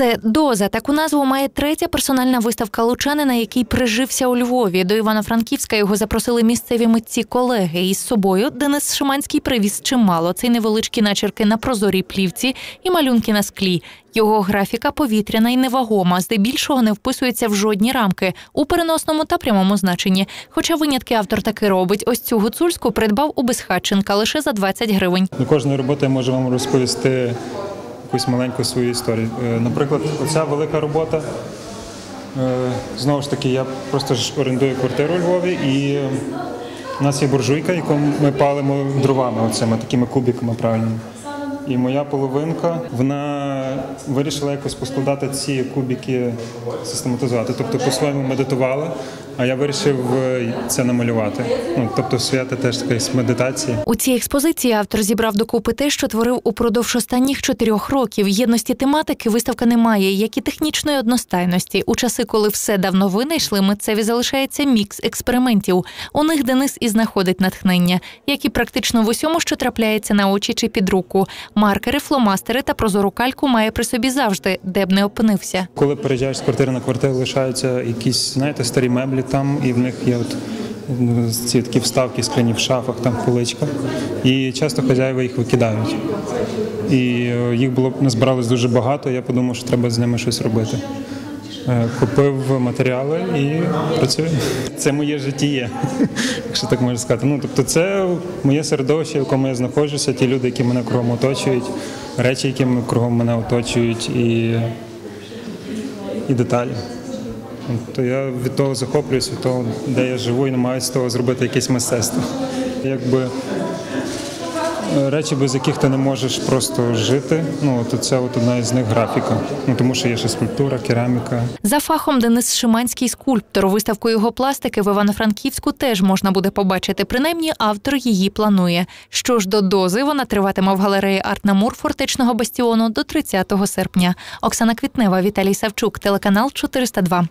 Це доза. Таку назву має третя персональна виставка Лучанина, який прижився у Львові. До Івано-Франківська його запросили місцеві митці колеги. Із собою Денис Шиманський привіз чимало. Це невеличкі начерки на прозорій плівці і малюнки на склі. Його графіка повітряна і невагома, здебільшого не вписується в жодні рамки у переносному та прямому значенні. Хоча винятки автор таки робить. Ось цю гуцульську придбав у Безхатченка лише за 20 гривень. До кожної роботи я вам розповісти якусь маленьку свою історію. Е, Наприклад, оця велика робота. е, Знову ж таки, я просто ж орендую квартиру у Львові, і у нас є буржуйка, яку ми палимо дровами, оцими такими кубиками правильно. І моя половинка вона вирішила якось поскладати ці кубики, систематизувати. Тобто по-своєму медитувала, а я вирішив е, це намалювати. Ну, тобто свята теж така медитація. У цій експозиції автор зібрав докупи те, що творив упродовж останніх чотирьох років. Єдності тематики виставка не має, як і технічної одностайності. У часи, коли все давно винайшли, митцеві залишається мікс експериментів. У них Денис і знаходить натхнення, як і практично в усьому, що трапляється на очі чи під руку. Маркери, фломастери та прозору кальку має при собі завжди, де б не опинився. Коли переїжджаєш з квартири на квартиру, лишаються якісь, знаєте, старі меблі там, і в них є от ну, ці такі вставки скляні в шафах, там поличках. І часто хазяїва їх викидають. І е, їх було назбиралось дуже багато. Я подумав, що треба з ними щось робити. Е, Купив матеріали і працюю. Це моє життя, якщо так можна сказати. Ну, тобто, це моє середовище, в якому я знаходжуся, ті люди, які мене кругом оточують, речі, які кругом мене оточують, і, і деталі. То я від того захоплююсь, від того, де я живу, і намагаюся з того зробити якесь мистецтво. Якби речі, без яких ти не можеш просто жити, ну то це от одна із них графіка. Ну тому що є ще скульптура, кераміка. За фахом Денис Шиманський скульптор. Виставку його пластики в Івано-Франківську теж можна буде побачити. Принаймні, автор її планує. Що ж до дози, вона триватиме в галереї Артнамур фортечного бастіону до 30 серпня. Оксана Квітнева, Віталій Савчук, телеканал 402.